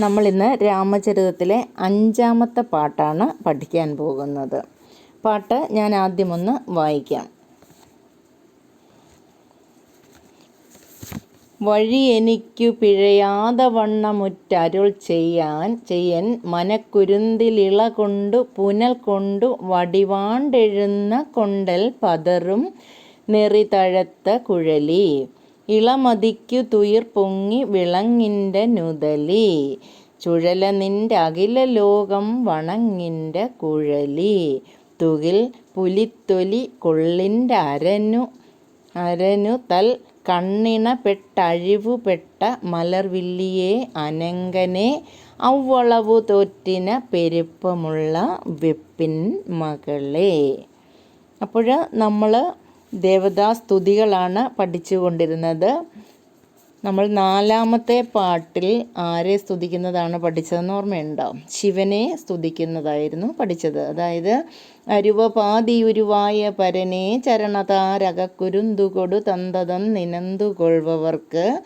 നമ്മളിന്ന് രാമചരിതത്തിലെ അഞ്ചാമത്തെ പാട്ടാണ് പഠിക്കാൻ പോകുന്നത്. പാട്ട് ഞാൻ ആദ്യമൊന്ന് വായിക്കാം. വഴി എനിക്കു പിഴയാതെ വണ്ണമുറ്റരുൾ ചെയ്യാൻ ചെയ്യൻ മനക്കുരുന്തിലിള കൊണ്ടു പുനൽ കൊണ്ടു വടിവാണ്ടെഴുന്ന കൊണ്ടൽ പതറും നെറിതഴത്ത കുഴലി. ഇളമതിക്കു തുയിർ പൊങ്ങി വിളങ്ങിന്റെ നുതലി. ചുഴല നിന്റെ അഖില ലോകം വണങ്ങിന്റെ കുഴലി. തുകിൽ പുലിത്തൊലി കൊള്ളിന്റെ അരനു അരനു തൽ കണ്ണിണപ്പെട്ടഴിവുപെട്ട മലർവില്ലിയെ അനങ്കനെ ഔവളവു തോറ്റിന പെരുപ്പമുള്ള വെപ്പിൻ മകളെ. അപ്പോൾ നമ്മൾ ദേവതാസ്തുതികളാണ് പഠിച്ചുകൊണ്ടിരുന്നത്. നമ്മൾ നാലാമത്തെ പാട്ടിൽ ആരെ സ്തുതിക്കുന്നതാണ് പഠിച്ചതെന്ന് ഓർമ്മയുണ്ടോ? ശിവനെ സ്തുതിക്കുന്നതായിരുന്നു പഠിച്ചത്. അതായത് അരുവപാതിയുരുവായ പരനെ ചരണതാരകുരുന്തുകൊടു തന്തതം നിനന്തുകൊള്ളുവർക്ക്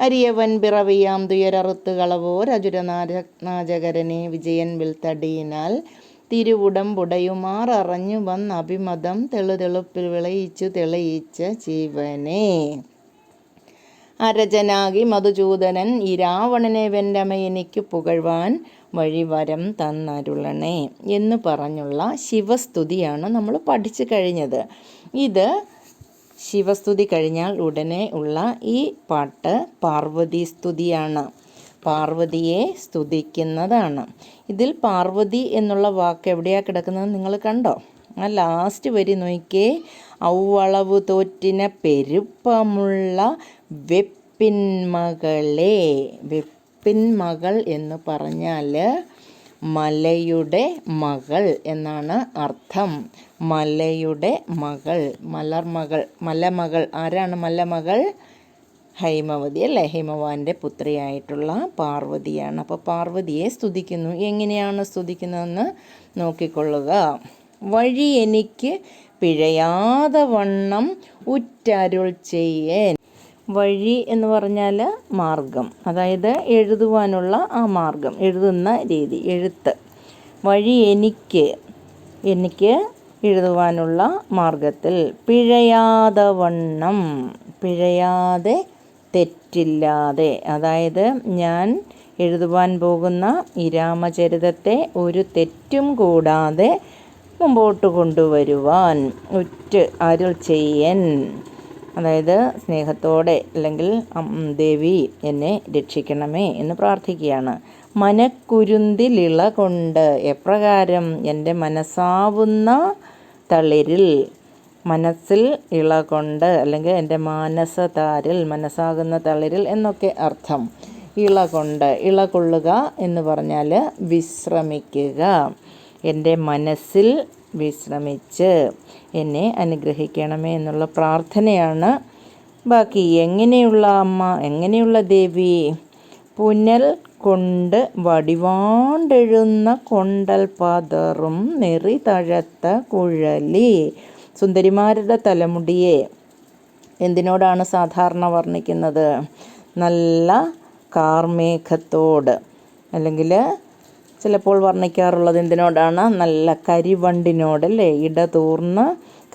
അരിയവൻ പിറവിയാം തുയരറുത്തുകളവോ രജുരനാര നാജകരനെ വിജയൻ വിൽത്തടിയിനാൽ. തിരുവുടമ്പുടയുമാർ അറിഞ്ഞു വന്ന് അഭിമതം തെളുതെളുപ്പിൽ വിളയിച്ചു തെളിയിച്ച ജീവനെ. അരജനാകി മധുചൂദനൻ ഈ രാവണനെ വെന്റമ പുകഴ്വാൻ വഴിവരം തന്നരുളണേ എന്ന് പറഞ്ഞുള്ള ശിവസ്തുതിയാണ് നമ്മൾ പഠിച്ചു കഴിഞ്ഞത്. ഇത് ശിവസ്തുതി കഴിഞ്ഞാൽ ഉടനെ ഉള്ള ഈ പാട്ട് പാർവതി സ്തുതിയാണ് പാർവതിയെ സ്തുതിക്കുന്നതാണ്. ഇതിൽ പാർവതി എന്നുള്ള വാക്ക് എവിടെയാണ് കിടക്കുന്നത് നിങ്ങൾ കണ്ടോ? ആ ലാസ്റ്റ് വരി നോക്കിയേ. ഔവളവ് തോറ്റിന പെരുപ്പമുള്ള വെപ്പിൻമകളെ വെപ്പിൻമകൾ എന്ന് പറഞ്ഞാൽ മലയുടെ മകൾ എന്നാണ് അർത്ഥം. മലയുടെ മകൾ മലർമകൾ മലമകൾ. ആരാണ് മലമകൾ? ഹൈമവതി അല്ലേ? ഹൈമവാന്റെ പുത്രിയായിട്ടുള്ള പാർവതിയാണ്. അപ്പോൾ പാർവതിയെ സ്തുതിക്കുന്നു. എങ്ങനെയാണ് സ്തുതിക്കുന്നതെന്ന് നോക്കിക്കൊള്ളുക. വഴി എനിക്ക് പിഴയാതെ വണ്ണം ഉറ്റരുൾ ചെയ്യേൻ. വഴി എന്ന് പറഞ്ഞാൽ മാർഗം. അതായത് എഴുതുവാനുള്ള ആ മാർഗം. എഴുതുന്ന രീതി. എഴുത്ത്. വഴി എനിക്ക് എനിക്ക് എഴുതുവാനുള്ള മാർഗത്തിൽ പിഴയാതെ വണ്ണം പിഴയാതെ തെറ്റില്ലാതെ. അതായത് ഞാൻ എഴുതുവാൻ പോകുന്ന ഈ രാമചരിതത്തെ ഒരു തെറ്റും കൂടാതെ മുമ്പോട്ട് കൊണ്ടുവരുവാൻ. ഉറ്റ് അരുൾ ചെയ്യൻ. അതായത് സ്നേഹത്തോടെ അല്ലെങ്കിൽ ദേവി എന്നെ രക്ഷിക്കണമേ എന്ന് പ്രാർത്ഥിക്കുകയാണ്. മനക്കുരുന്തിലിള കൊണ്ട് എപ്രകാരം എന്റെ മനസ്സാവുന്ന തളിരിൽ മനസ്സിൽ ഇള കൊണ്ട് അല്ലെങ്കിൽ എന്റെ മാനസ താരിൽ മനസ്സാകുന്ന തളിരിൽ എന്നൊക്കെ അർത്ഥം. ഇള കൊണ്ട് ഇള കൊള്ളുക എന്ന് പറഞ്ഞാൽ വിശ്രമിക്കുക. എന്റെ മനസ്സിൽ വിശ്രമിച്ച് എന്നെ അനുഗ്രഹിക്കണമേ എന്നുള്ള പ്രാർത്ഥനയാണ്. ബാക്കി എങ്ങനെയുള്ള അമ്മ എങ്ങനെയുള്ള ദേവി? പുനൽ കൊണ്ട് വടിവാണ്ടെഴുന്ന കൊണ്ടൽ പതറും നെറി തഴത്ത കുഴലി സുന്ദരിമാരുടെ തലമുടിയെ എന്തിനോടാണ് സാധാരണ വർണിക്കുന്നത്? നല്ല കാർമേഘത്തോട്. അല്ലെങ്കിൽ ചിലപ്പോൾ വർണിക്കാറുള്ളത് എന്തിനോടാണ്? നല്ല കരിവണ്ടിനോട് കരിവണ്ടിനോടല്ലേ ഇടതൂർന്ന്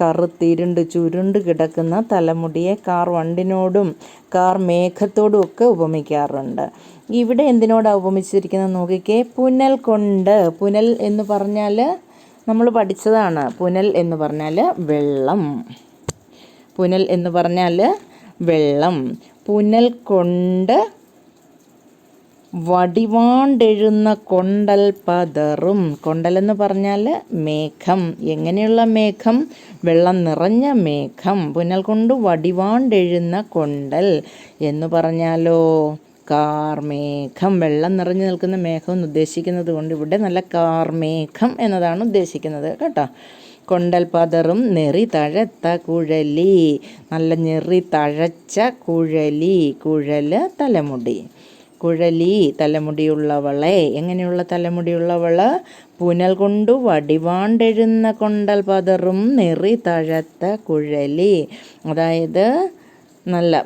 കറുത്തിരുണ്ട് ചുരുണ്ട് കിടക്കുന്ന തലമുടിയെ കാർ വണ്ടിനോടും കാർ മേഘത്തോടും ഒക്കെ ഉപമിക്കാറുണ്ട്. ഇവിടെ എന്തിനോടാണ് ഉപമിച്ചിരിക്കുന്നത്? നോക്കിക്കേ പുനൽ കൊണ്ട്. പുനൽ എന്ന് പറഞ്ഞാൽ നമ്മൾ പഠിച്ചതാണ് പുനൽ എന്ന് പറഞ്ഞാൽ വെള്ളം. പുനൽ എന്ന് പറഞ്ഞാൽ വെള്ളം. പുനൽ കൊണ്ട് വടിവാണ്ടെഴുന്ന കൊണ്ടൽ പതറും. കൊണ്ടലെന്ന് പറഞ്ഞാൽ മേഘം. എങ്ങനെയുള്ള മേഘം? വെള്ളം നിറഞ്ഞ മേഘം. പുനൽ കൊണ്ട് വടിവാണ്ടെഴുന്ന കൊണ്ടൽ എന്ന് പറഞ്ഞാലോ? കാർമേഘം. വെള്ളം നിറഞ്ഞു നിൽക്കുന്ന മേഘം എന്ന് ഉദ്ദേശിക്കുന്നത് കൊണ്ട് ഇവിടെ നല്ല കാർമേഘം എന്നതാണ് ഉദ്ദേശിക്കുന്നത് കേട്ടോ. കൊണ്ടൽ പതറും നെറി തഴത്ത കുഴലി നല്ല ഞെറി തഴച്ച കുഴലി കുഴൽ തലമുടി. കുഴലി തലമുടിയുള്ളവളെ എങ്ങനെയുള്ള തലമുടിയുള്ളവൾ പുനൽ കൊണ്ടു വടിവാണ്ടെഴുന്ന കൊണ്ടൽ പതറും നെറി തഴത്ത കുഴലി. അതായത് നല്ല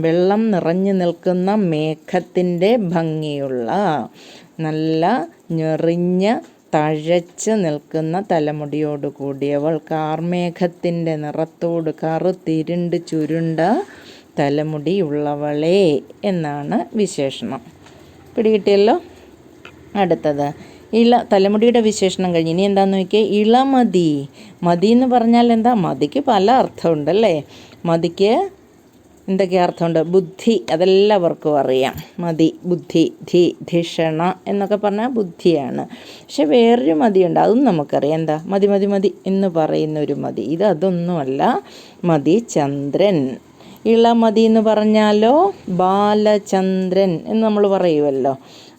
വെള്ളം നിറഞ്ഞു നിൽക്കുന്ന മേഘത്തിന്റെ ഭംഗിയുള്ള നല്ല ഞെറിഞ്ഞ തഴച്ച് നിൽക്കുന്ന തലമുടിയോട് കൂടിയവൾ കാർമേഘത്തിന്റെ നിറത്തോട് കറുത്തിരുണ്ട് ചുരുണ്ട തലമുടിയുള്ളവളെ എന്നാണ് വിശേഷണം. പിടികിട്ടിയല്ലോ? അടുത്തത്. ഇള തലമുടിയുടെ വിശേഷണം കഴിഞ്ഞ്. ഇനി എന്താണെന്ന് നോക്കിയാൽ ഇളമതി. മതി എന്ന് പറഞ്ഞാൽ എന്താ? മതിക്ക് പല അർത്ഥമുണ്ടല്ലേ? മതിക്ക് എന്തൊക്കെ അർത്ഥമുണ്ട്? ബുദ്ധി അതെല്ലാവർക്കും അറിയാം. മതി ബുദ്ധി ധി ധിഷണ എന്നൊക്കെ പറഞ്ഞാൽ ബുദ്ധിയാണ്. പക്ഷെ വേറൊരു മതിയുണ്ട് അതും നമുക്കറിയാം. എന്താ? മതി മതി മതി എന്ന് പറയുന്ന ഒരു മതി. ഇത് അതൊന്നുമല്ല മതി ചന്ദ്രൻ. ഇളമതി എന്ന് പറഞ്ഞാലോ? ബാലചന്ദ്രൻ എന്ന് നമ്മൾ പറയുമല്ലോ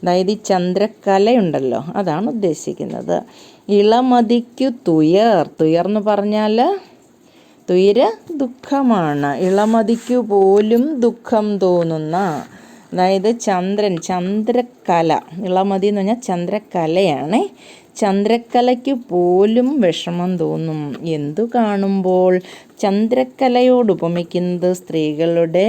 അതായത് ഈ ചന്ദ്രക്കലയുണ്ടല്ലോ അതാണ് ഉദ്ദേശിക്കുന്നത്. ഇളമതിക്കു തുയർ. തുയർ എന്ന് പറഞ്ഞാൽ തുയര് ദുഃഖമാണ്. ഇളമതിക്കു പോലും ദുഃഖം തോന്നുന്ന അതായത് ചന്ദ്രൻ ചന്ദ്രക്കല ഇളമതി എന്ന് പറഞ്ഞാൽ ചന്ദ്രക്കലയാണ് ചന്ദ്രക്കലയ്ക്ക് പോലും വിഷമം തോന്നും. എന്തു കാണുമ്പോൾ? ചന്ദ്രക്കലയോട് ഉപമിക്കുന്നത് സ്ത്രീകളുടെ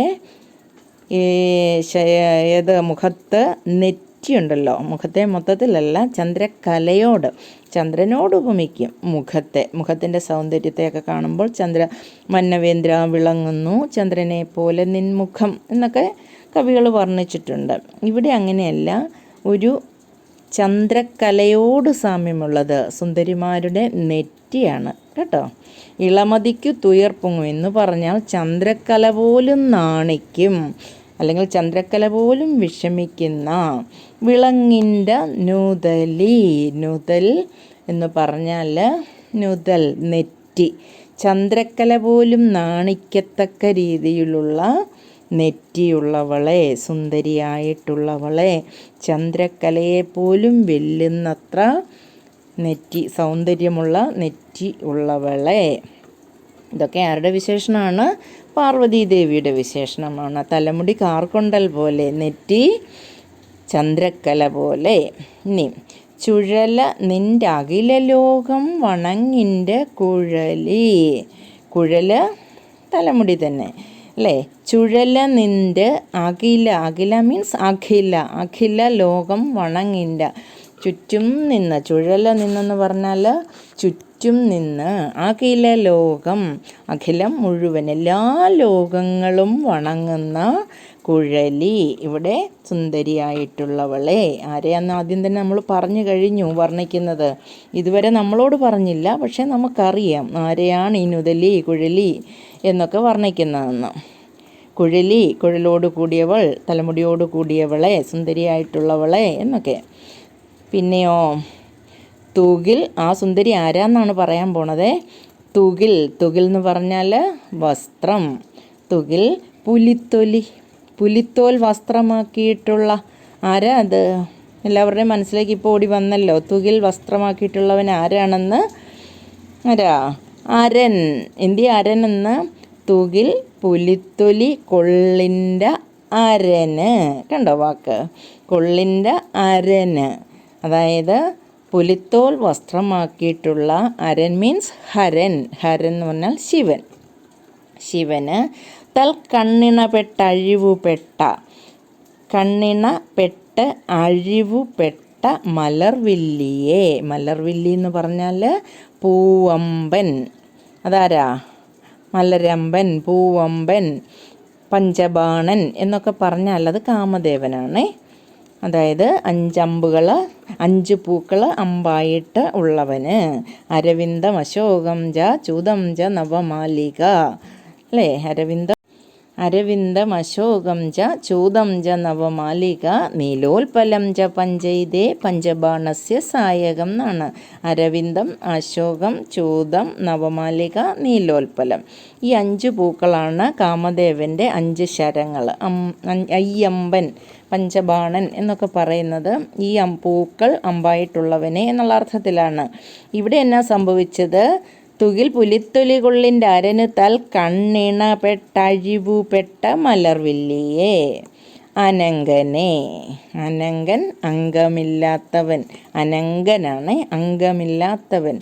ഏത് മുഖത്ത്? നെറ്റ് നെറ്റിയുണ്ടല്ലോ മുഖത്തെ മൊത്തത്തിലല്ല ചന്ദ്രകലയോട് ചന്ദ്രനോട് ഉപമിക്കും മുഖത്തെ. മുഖത്തിന്റെ സൗന്ദര്യത്തെയൊക്കെ കാണുമ്പോൾ ചന്ദ്ര മന്നവേന്ദ്ര വിളങ്ങുന്നു. ചന്ദ്രനെ പോലെ നിൻമുഖം എന്നൊക്കെ കവികൾ വർണിച്ചിട്ടുണ്ട്. ഇവിടെ അങ്ങനെയല്ല. ഒരു ചന്ദ്രകലയോട് സാമ്യമുള്ളത് സുന്ദരിമാരുടെ നെറ്റിയാണ് കേട്ടോ. ഇളമതിക്കു തുയർപ്പൊങ്ങും എന്ന് പറഞ്ഞാൽ ചന്ദ്രക്കല പോലും നാണിക്കും. അല്ലെങ്കിൽ ചന്ദ്രക്കല പോലും വിഷമിക്കുന്ന വിളങ്ങിന്റെ നുതലി നുതൽ എന്ന് പറഞ്ഞാൽ നുതൽ നെറ്റി. ചന്ദ്രക്കല പോലും നാണിക്കത്തക്ക രീതിയിലുള്ള നെറ്റിയുള്ളവളെ സുന്ദരിയായിട്ടുള്ളവളെ ചന്ദ്രക്കലയെ പോലും വെല്ലുന്നത്ര നെറ്റി സൗന്ദര്യമുള്ള നെറ്റി ഉള്ളവളെ. ഇതൊക്കെ ആരുടെ വിശേഷണമാണ്? പാർവതീദേവിയുടെ വിശേഷണമാണ്. തലമുടി കാർക്കൊണ്ടൽ പോലെ നെറ്റി ചന്ദ്രക്കല പോലെ. ഇനി ചുഴല നിന്റെ അഖില ലോകം വണങ്ങിന്റെ കുഴലി. കുഴൽ തലമുടി തന്നെ അല്ലേ? ചുഴല നിന്റെ അഖില അഖില മീൻസ് അഖില അഖില ലോകം വണങ്ങിന്റെ. ചുറ്റും നിന്ന് ചുഴല നിന്നെന്ന് പറഞ്ഞാൽ ചുറ്റും നിന്ന് അഖില ലോകം. അഖിലം മുഴുവൻ എല്ലാ ലോകങ്ങളും വണങ്ങുന്ന കുഴലി. ഇവിടെ സുന്ദരിയായിട്ടുള്ളവളെ. ആരെയാന്ന് ആദ്യം തന്നെ നമ്മൾ പറഞ്ഞു കഴിഞ്ഞു വർണിക്കുന്നത്. ഇതുവരെ നമ്മളോട് പറഞ്ഞില്ല പക്ഷേ നമുക്കറിയാം ആരെയാണ് ഈ നുതലി കുഴലി എന്നൊക്കെ വർണിക്കുന്നതെന്ന്. കുഴലി കുഴലോട് കൂടിയവൾ തലമുടിയോട് കൂടിയവളെ സുന്ദരിയായിട്ടുള്ളവളെ എന്നൊക്കെ. പിന്നെയോ തൂകിൽ ആ സുന്ദരി ആരാന്നാണ് പറയാൻ പോണത്? തുകിൽ തുകിൽ എന്ന് പറഞ്ഞാൽ വസ്ത്രം. തുകിൽ പുലിത്തൊലി. പുലിത്തോൽ വസ്ത്രമാക്കിയിട്ടുള്ള ആരാ? അത് എല്ലാവരുടെയും മനസ്സിലേക്ക് ഇപ്പോൾ ഓടി വന്നല്ലോ. തുകിൽ വസ്ത്രമാക്കിയിട്ടുള്ളവൻ ആരാണെന്ന്? ആരാ? അരൻ. എന്തി അരൻ എന്ന്? തുകിൽ പുലിത്തൊലി കൊള്ളിന്റെ അരന്. കണ്ടോ വാക്ക്? കൊള്ളിന്റെ അരന്. അതായത് പുലിത്തോൽ വസ്ത്രമാക്കിയിട്ടുള്ള അരൻ മീൻസ് ഹരൻ. ഹരൻ എന്ന് പറഞ്ഞാൽ ശിവൻ. ശിവന് തൽ കണ്ണിണപ്പെട്ട അഴിവുപെട്ട കണ്ണിണപ്പെട്ട് അഴിവുപെട്ട മലർവില്ലിയെ. മലർവില്ലി എന്ന് പറഞ്ഞാൽ പൂവമ്പൻ. അതാരാ? മലരമ്പൻ പൂവമ്പൻ പഞ്ചബാണൻ എന്നൊക്കെ പറഞ്ഞാൽ അത് കാമദേവനാണ്. അതായത് അഞ്ചമ്പുകൾ അഞ്ച് പൂക്കൾ അമ്പായിട്ട് ഉള്ളവന്. അരവിന്ദം അശോകം ജ ചൂതം ജ നവമാലിക. അല്ലേ? അരവിന്ദം അരവിന്ദം അശോകം ച ചൂതം ച നവമാലിക നീലോൽപലം ച പഞ്ചൈതേ പഞ്ചബാണസ്യ സായകം എന്നാണ്. അരവിന്ദം അശോകം ചൂതം നവമാലിക നീലോൽപലം. ഈ അഞ്ച് പൂക്കളാണ് കാമദേവന്റെ അഞ്ച് ശരങ്ങൾ. അയ്യമ്പൻ പഞ്ചബാണൻ എന്നൊക്കെ പറയുന്നത് ഈ പൂക്കൾ അമ്പായിട്ടുള്ളവനെ എന്നുള്ള അർത്ഥത്തിലാണ്. ഇവിടെ എന്നാ സംഭവിച്ചത്? തുകിൽ പുലിത്തൊലികൊള്ളിന്റെ അരന് തൽ കണ്ണിണ പെട്ടഴിവു പെട്ട മലർവില്ലിയെ. അനങ്കനെ അനങ്കൻ അംഗമില്ലാത്തവൻ അനങ്കനാണ് അംഗമില്ലാത്തവൻ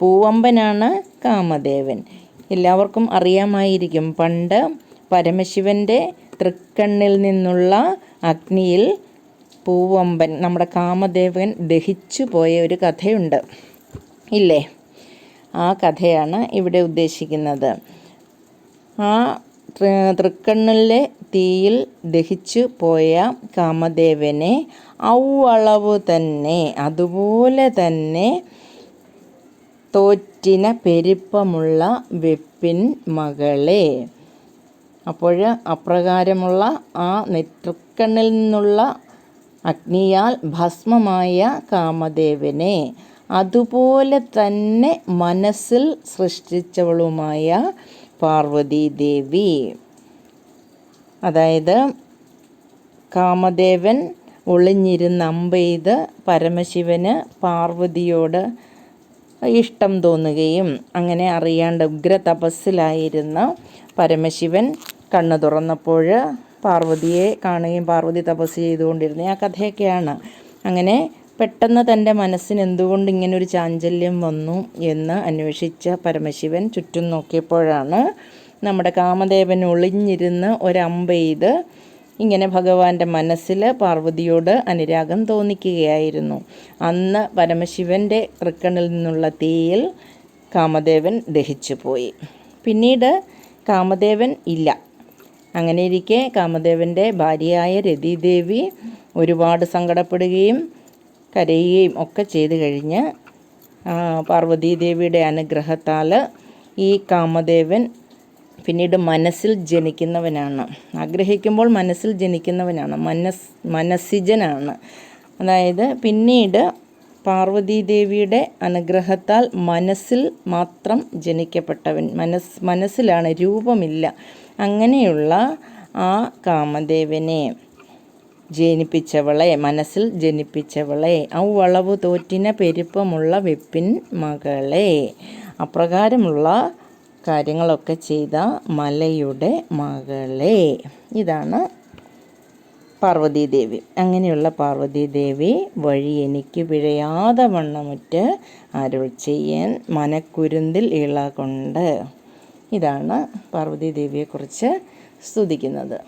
പൂവമ്പനാണ് കാമദേവൻ. എല്ലാവർക്കും അറിയാമായിരിക്കും പണ്ട് പരമശിവന്റെ തൃക്കണ്ണിൽ നിന്നുള്ള അഗ്നിയിൽ പൂവമ്പൻ നമ്മുടെ കാമദേവൻ ദഹിച്ചു പോയ ഒരു കഥയുണ്ട്. ഇല്ലേ? ആ കഥയാണ് ഇവിടെ ഉദ്ദേശിക്കുന്നത്. ആ തൃക്കണ്ണിലെ തീയിൽ ദഹിച്ചു പോയ കാമദേവനെ ഔവളവ് തന്നെ അതുപോലെ തന്നെ തോറ്റിന പെരുപ്പമുള്ള വെപ്പിൻ മകളെ. അപ്പോൾ അപ്രകാരമുള്ള ആ നെറ്റൃക്കണ്ണിൽ നിന്നുള്ള അഗ്നിയാൽ ഭസ്മമായ കാമദേവനെ അതുപോലെ തന്നെ മനസ്സിൽ സൃഷ്ടിച്ചവളുമായ പാർവതി ദേവി അതായത് കാമദേവൻ ഒളിഞ്ഞിരുന്ന അമ്പെയ്ത് പരമശിവന് പാർവതിയോട് ഇഷ്ടം തോന്നുകയും അങ്ങനെ അറിയാണ്ട് ഉഗ്ര തപസ്സിലായിരുന്ന പരമശിവൻ കണ്ണു തുറന്നപ്പോൾ പാർവതിയെ കാണുകയും പാർവതി തപസ് ചെയ്തുകൊണ്ടിരുന്ന ആ കഥയൊക്കെയാണ്. അങ്ങനെ പെട്ടെന്ന് തന്റെ മനസ്സിന് എന്തുകൊണ്ട് ഇങ്ങനൊരു ചാഞ്ചല്യം വന്നു എന്ന് അന്വേഷിച്ച പരമശിവൻ ചുറ്റും നോക്കിയപ്പോഴാണ് നമ്മുടെ കാമദേവൻ ഒളിഞ്ഞിരുന്ന് ഒരമ്പെയ്ത് ഇങ്ങനെ ഭഗവാന്റെ മനസ്സിൽ പാർവതിയോട് അനുരാഗം തോന്നിക്കുകയായിരുന്നു. അന്ന് പരമശിവന്റെ തൃക്കണിൽ നിന്നുള്ള തീയിൽ കാമദേവൻ ദഹിച്ചു പോയി. പിന്നീട് കാമദേവൻ ഇല്ല. അങ്ങനെ ഇരിക്കെ കാമദേവന്റെ ഭാര്യയായ രതിദേവി ഒരുപാട് സങ്കടപ്പെടുകയും കരയുകയും ഒക്കെ ചെയ്തു കഴിഞ്ഞ് പാർവതീദേവിയുടെ അനുഗ്രഹത്താൽ ഈ കാമദേവൻ പിന്നീട് മനസ്സിൽ ജനിക്കുന്നവനാണ്. ആഗ്രഹിക്കുമ്പോൾ മനസ്സിൽ ജനിക്കുന്നവനാണ്. മനസ് മനസ്സിജനാണ്. അതായത് പിന്നീട് പാർവതീദേവിയുടെ അനുഗ്രഹത്താൽ മനസ്സിൽ മാത്രം ജനിക്കപ്പെട്ടവൻ. മനസ് മനസ്സിലാണ് രൂപമില്ല. അങ്ങനെയുള്ള ആ കാമദേവനെ ജനിപ്പിച്ചവളെ മനസ്സിൽ ജനിപ്പിച്ചവളെ വളവ് തോറ്റിന പെരുപ്പമുള്ള വെപ്പിൻ മകളെ. അപ്രകാരമുള്ള കാര്യങ്ങളൊക്കെ ചെയ്ത മലയുടെ മകളെ. ഇതാണ് പാർവതീദേവി. അങ്ങനെയുള്ള പാർവതീദേവി വഴി എനിക്ക് പിഴയാതെ വണ്ണമുറ്റ് അരുൾ ചെയ്യാൻ മനക്കുരുന്തിൽ ഇള കൊണ്ട് ഇതാണ് പാർവതീദേവിയെക്കുറിച്ച് സ്തുതിക്കുന്നത്.